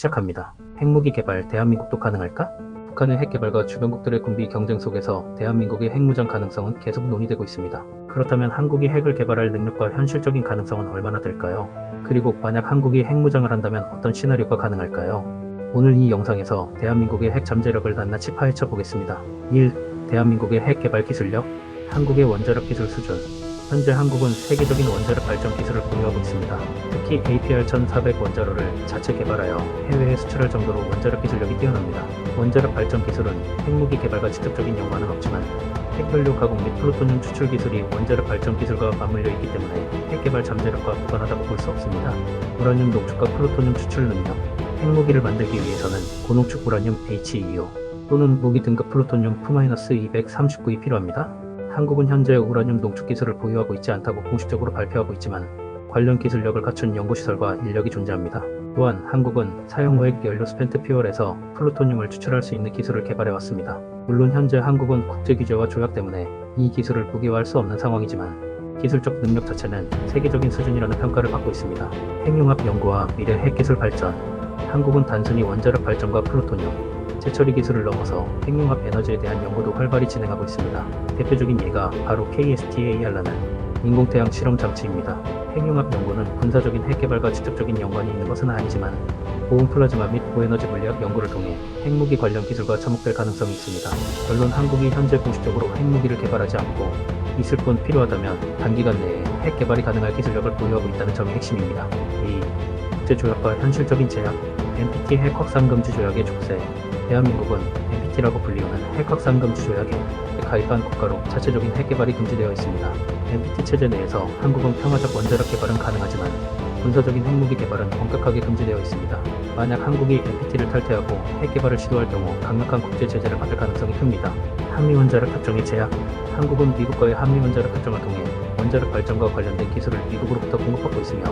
시작합니다. 핵무기 개발 대한민국도 가능할까? 북한의 핵 개발과 주변국들의 군비 경쟁 속에서 대한민국의 핵무장 가능성은 계속 논의되고 있습니다. 그렇다면 한국이 핵을 개발할 능력과 현실적인 가능성은 얼마나 될까요? 그리고 만약 한국이 핵무장을 한다면 어떤 시나리오가 가능할까요? 오늘 이 영상에서 대한민국의 핵 잠재력을 낱낱이 파헤쳐 보겠습니다. 1. 대한민국의 핵 개발 기술력 한국의 원자력 기술 수준 현재 한국은 세계적인 원자력 발전 기술을 보유하고 있습니다. 특히 APR-1400 원자로를 자체 개발하여 해외에 수출할 정도로 원자력 기술력이 뛰어납니다. 원자력 발전 기술은 핵무기 개발과 직접적인 연관은 없지만 핵연료 가공 및 플루토늄 추출 기술이 원자력 발전 기술과 맞물려 있기 때문에 핵 개발 잠재력과 무관하다고 볼 수 없습니다. 우라늄 농축과 플루토늄 추출 능력 핵무기를 만들기 위해서는 고농축 우라늄 H2O 또는 무기 등급 플루토늄 F-239이 필요합니다. 한국은 현재 우라늄 농축 기술을 보유하고 있지 않다고 공식적으로 발표하고 있지만 관련 기술력을 갖춘 연구시설과 인력이 존재합니다. 또한 한국은 사용 후핵 연료 스펜트 퓨얼에서 플루토늄을 추출할 수 있는 기술을 개발해 왔습니다. 물론 현재 한국은 국제 규제와 조약 때문에 이 기술을 무기화할 수 없는 상황이지만 기술적 능력 자체는 세계적인 수준이라는 평가를 받고 있습니다. 핵융합 연구와 미래 핵기술 발전 한국은 단순히 원자력 발전과 플루토늄, 재처리 기술을 넘어서 핵융합 에너지에 대한 연구도 활발히 진행하고 있습니다. 대표적인 예가 바로 KSTAR라는 인공태양 실험 장치입니다. 핵융합 연구는 군사적인 핵 개발과 직접적인 연관이 있는 것은 아니지만 고온 플라즈마 및 고에너지 물리학 연구를 통해 핵무기 관련 기술과 접목될 가능성이 있습니다. 결론 한국이 현재 공식적으로 핵무기를 개발하지 않고 있을 뿐 필요하다면 단기간 내에 핵 개발이 가능할 기술력을 보유하고 있다는 점이 핵심입니다. 2. 국제조약과 현실적인 제약 NPT 핵 확산 금지 조약의 족쇄 대한민국은 NPT라고 불리우는 핵 확산 금지 조약에 가입한 국가로 자체적인 핵 개발이 금지되어 있습니다. NPT 체제 내에서 한국은 평화적 원자력 개발은 가능하지만 군사적인 핵무기 개발은 엄격하게 금지되어 있습니다. 만약 한국이 NPT를 탈퇴하고 핵 개발을 시도할 경우 강력한 국제 제재를 받을 가능성이 큽니다. 한미 원자력 협정의 제약 한국은 미국과의 한미 원자력 협정을 통해 원자력 발전과 관련된 기술을 미국으로부터 공급받고 있으며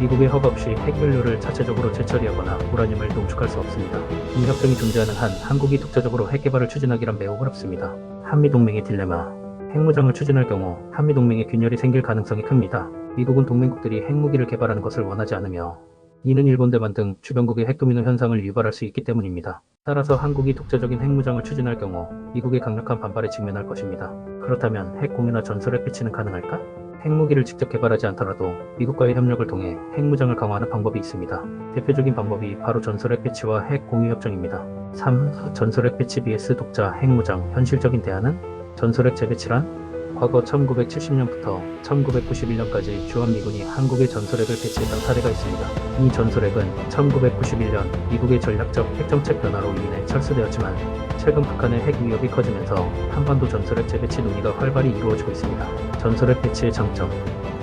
미국의 허가 없이 핵연료를 자체적으로 재처리하거나 우라늄을 농축할 수 없습니다. 이 협정이 존재하는 한 한국이 독자적으로 핵 개발을 추진하기란 매우 어렵습니다. 한미 동맹의 딜레마 핵무장을 추진할 경우 한미 동맹에 균열이 생길 가능성이 큽니다. 미국은 동맹국들이 핵무기를 개발하는 것을 원하지 않으며 이는 일본, 대만 등 주변국의 핵도미노 현상을 유발할 수 있기 때문입니다. 따라서 한국이 독자적인 핵무장을 추진할 경우 미국의 강력한 반발에 직면할 것입니다. 그렇다면 핵공유나 전설의 피치는 가능할까? 핵무기를 직접 개발하지 않더라도 미국과의 협력을 통해 핵무장을 강화하는 방법이 있습니다. 대표적인 방법이 바로 전설의 패치와 핵 공유 협정입니다. 3. 전설의 패치 vs 독자 핵무장 현실적인 대안은 전설핵 재배치란 과거 1970년부터 1991년까지 주한미군이 한국의 전설핵을 배치했던 사례가 있습니다. 이 전설핵은 1991년 미국의 전략적 핵정책 변화로 인해 철수되었지만 최근 북한의 핵 위협이 커지면서 한반도 전설핵 재배치 논의가 활발히 이루어지고 있습니다. 전설핵 배치의 장점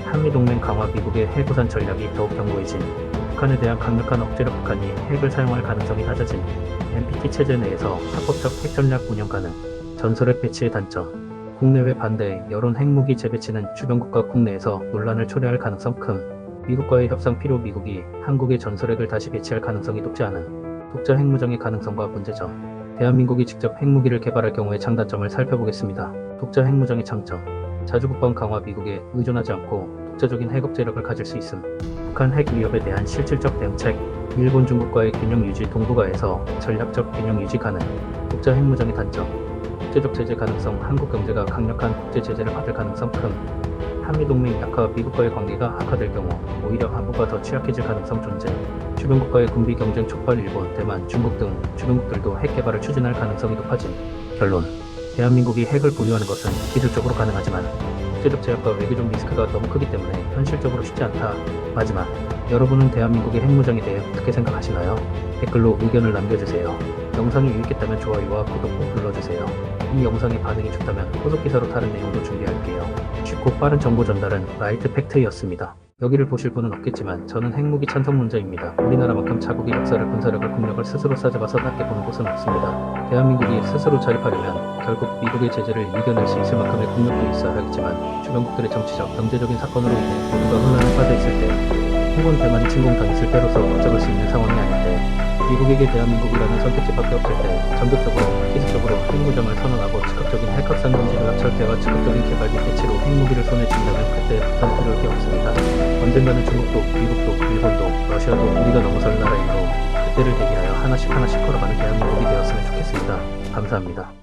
한미동맹 강화 미국의 핵우산 전략이 더욱 견고해진 북한에 대한 강력한 억제로 북한이 핵을 사용할 가능성이 낮아진 NPT 체제 내에서 합법적 핵 전략 운영 가능 전설핵 배치의 단점 국내외 반대, 여론 핵무기 재배치는 주변국가 국내에서 논란을 초래할 가능성 큼 미국과의 협상 필요 미국이 한국의 전설핵을 다시 배치할 가능성이 높지 않은 독자 핵무장의 가능성과 문제점. 대한민국이 직접 핵무기를 개발할 경우의 장단점을 살펴보겠습니다. 독자 핵무장의 장점. 자주국방 강화 미국에 의존하지 않고 독자적인 핵업제력을 가질 수 있음. 북한 핵 위협에 대한 실질적 대응책. 일본 중국과의 균형 유지 동북아에서 전략적 균형 유지 가능 독자 핵무장의 단점 국제적 제재 가능성 한국 경제가 강력한 국제 제재를 받을 가능성 큰 한미동맹 약화 미국과의 관계가 악화될 경우 오히려 한국과 더 취약해질 가능성 존재 주변국과의 군비 경쟁 촉발 일본, 대만, 중국 등 주변국들도 핵 개발을 추진할 가능성이 높아짐 결론 대한민국이 핵을 보유하는 것은 기술적으로 가능하지만 국제적 제약과 외교적 리스크가 너무 크기 때문에 현실적으로 쉽지 않다. 마지막, 여러분은 대한민국의 핵무장에 대해 어떻게 생각하시나요? 댓글로 의견을 남겨주세요. 영상이 유익했다면 좋아요와 구독 꼭 눌러주세요. 이 영상의 반응이 좋다면 후속기사로 다른 내용도 준비할게요. 쉽고 빠른 정보 전달은 라이트 팩트였습니다. 여기를 보실 분은 없겠지만 저는 핵무기 찬성 문제입니다. 우리나라만큼 자국의 역사를 군사력을 국력을 스스로 싸잡아서 낮게 보는 곳은 없습니다. 대한민국이 스스로 자립하려면 결국 미국의 제재를 이겨낼 수 있을 만큼의 국력도 있어야 하겠지만 주변국들의 정치적, 경제적인 사건으로 인해 모두가 혼란에 빠져 있을 때 홍원 대만이 침공당했을 때로서 어쩌을 수 있는 상황이 아닌데 미국에게 대한민국이라는 선택지밖에 없을 때 전격적으로 기술적으로 핵무장을 선언하고 즉각적인 핵확산 금지 조약 철폐와 즉각적인 개발 및 배치로 핵무기를 손에 쥔다면 그때부터 두려울 게 없습니다. 언젠가는 중국도 미국도 일본도 러시아도 우리가 넘어설 나라이므로 그때를 대기하여 하나씩 하나씩 걸어가는 대한민국이 되었으면 좋겠습니다. 감사합니다.